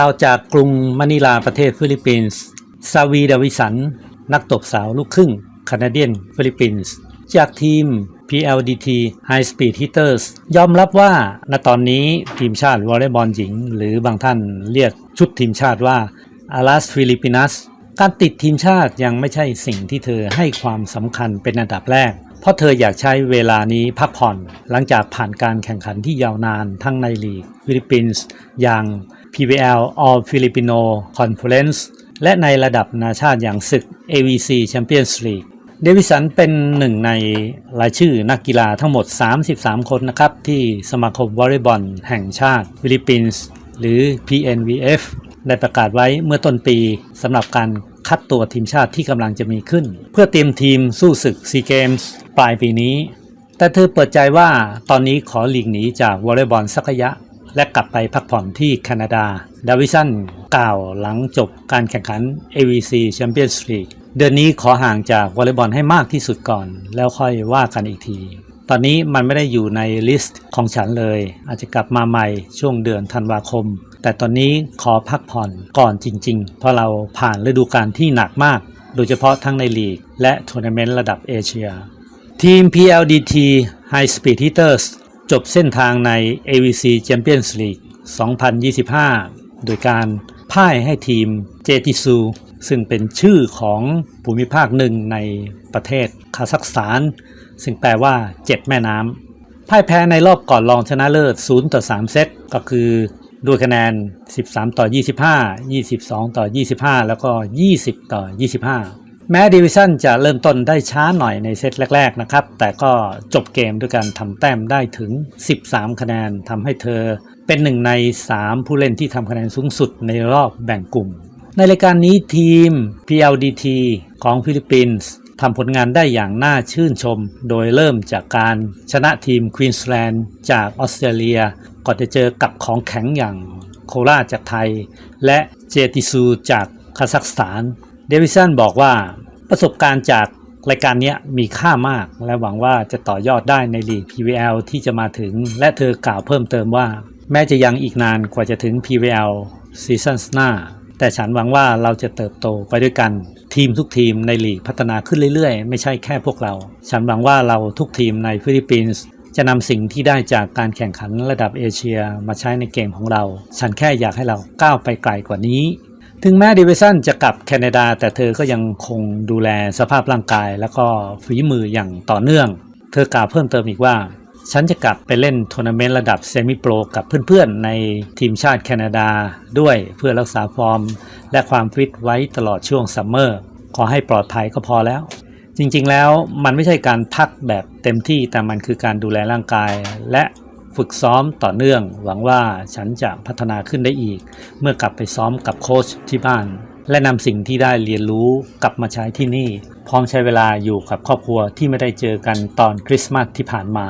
ข่าวจากกรุงมะนิลาประเทศฟิลิปปินส์ซาวีดาวิสัน นักตบสาวลูกครึ่งแคนาเดียนฟิลิปปินส์จากทีม PLDT High Speed Hitters ยอมรับว่าณตอนนี้ทีมชาติวอลเลย์บอลหญิง หรือบางท่านเรียกชุดทีมชาติว่า Alas Filipinas การติดทีมชาติยังไม่ใช่สิ่งที่เธอให้ความสำคัญเป็นอันดับแรก เพราะเธออยากใช้เวลานี้พักผ่อน หลังจากผ่านการแข่งขันที่ยาวนานทั้งในลีกฟิลิปปินส์อย่าง PVL All Filipino Conference และในระดับนานาชาติอย่างศึก AVC Champions League เดวิสันเป็นหนึ่งในรายชื่อนักกีฬาทั้งหมด 33 คนนะครับ ที่สมาคมวอลเลย์บอลแห่งชาติฟิลิปปินส์หรือ PNVF ได้ประกาศไว้เมื่อต้นปีสำหรับการคัดตัวทีมชาติที่กำลังจะมีขึ้น เพื่อเตรียมทีมสู้ศึกซีเกมส์ปลายปีนี้ แต่เธอเปิดใจว่าตอนนี้ขอหลีกหนีจากวอลเลย์บอลสักระยะ และกลับไปพักผ่อนที่แคนาดาดาวิสันกล่าวหลังจบการแข่งขัน AVC Champions League เดือนนี้ขอห่างจากวอลเลย์บอลให้มากที่สุดก่อน แล้วค่อยว่ากันอีกที ตอนนี้มันไม่ได้อยู่ในลิสต์ของฉันเลย อาจจะกลับมาใหม่ช่วงเดือนธันวาคม แต่ตอนนี้ขอพักผ่อนก่อนจริง ๆ เพราะเราผ่านฤดูกาลที่หนักมาก โดยเฉพาะทั้งในลีก และทัวร์นาเมนต์ระดับเอเชีย ทีม PLDT High Speed Hitters จบเส้นทางใน AVC Champions League 2025 โดยการพ่ายให้ทีมเจติซูซึ่งเป็นชื่อของภูมิภาคหนึ่งในประเทศคาซัคสถาน ซึ่งแปลว่าเจ็ดแม่น้ำพ่ายแพ้ในรอบก่อนรองชนะเลิศ 0 ต่อ 3 เซตก็คือด้วยคะแนน 13 ต่อ 25 22 ต่อ 25 แล้วก็ 20 ต่อ 25 แม้ดิวิชั่นจะเริ่มต้นได้ช้าหน่อยในเซตแรก ๆ นะครับ แต่ก็จบเกมด้วยการทำแต้มได้ถึง 13 คะแนนทำให้เธอเป็นหนึ่งใน 3 ผู้เล่นที่ทำคะแนนสูงสุดในรอบแบ่งกลุ่ม ในรายการนี้ทีม PLDT ของฟิลิปปินส์ทำผลงานได้อย่างน่าชื่นชม โดยเริ่มจากการชนะทีมควีนสแลนด์จากออสเตรเลีย ก่อนจะเจอกับของแข็งอย่างโคราชจากไทย และเจติซูจากคาซัคสถาน เดวิสันบอกว่าประสบการณ์จากรายการนี้มีค่ามาก และหวังว่าจะต่อยอดได้ในลีก PVL ที่จะมาถึง และเธอกล่าวเพิ่มเติมว่า แม้จะยังอีกนานกว่าจะถึง PVL ซีซั่นหน้า แต่ฉันหวังว่าเราจะเติบโตไปด้วยกัน ทีมทุกทีมในลีกพัฒนาขึ้นเรื่อยๆ ไม่ใช่แค่พวกเรา ฉันหวังว่าเราทุกทีมในฟิลิปปินส์จะนำสิ่งที่ได้จากการแข่งขันระดับเอเชียมาใช้ในเกมของเรา ฉันแค่อยากให้เราก้าวไปไกลกว่านี้ ถึงแม้ดิวิสันจะกลับแคนาดา แต่เธอก็ยังคงดูแลสภาพร่างกาย แล้วก็ฝีมืออย่างต่อเนื่อง เธอกล่าวเพิ่มเติมอีกว่า ฉันจะกลับไปเล่นทัวร์นาเมนต์ระดับเซมิโปรกับเพื่อนๆ ในทีมชาติแคนาดาด้วยเพื่อรักษาฟอร์ม และความฟิตไว้ตลอดช่วงซัมเมอร์ขอให้ปลอดภัยก็พอแล้ว จริงๆแล้วมันไม่ใช่การพักแบบเต็มที่แต่มันคือการดูแลร่างกาย และ ฝึกซ้อมต่อเนื่อง หวังว่าฉันจะพัฒนาขึ้นได้อีก เมื่อกลับไปซ้อมกับโค้ชที่บ้าน และนำสิ่งที่ได้เรียนรู้กลับมาใช้ที่นี่ พร้อมใช้เวลาอยู่กับครอบครัวที่ไม่ได้เจอกันตอนคริสต์มาสที่ผ่านมา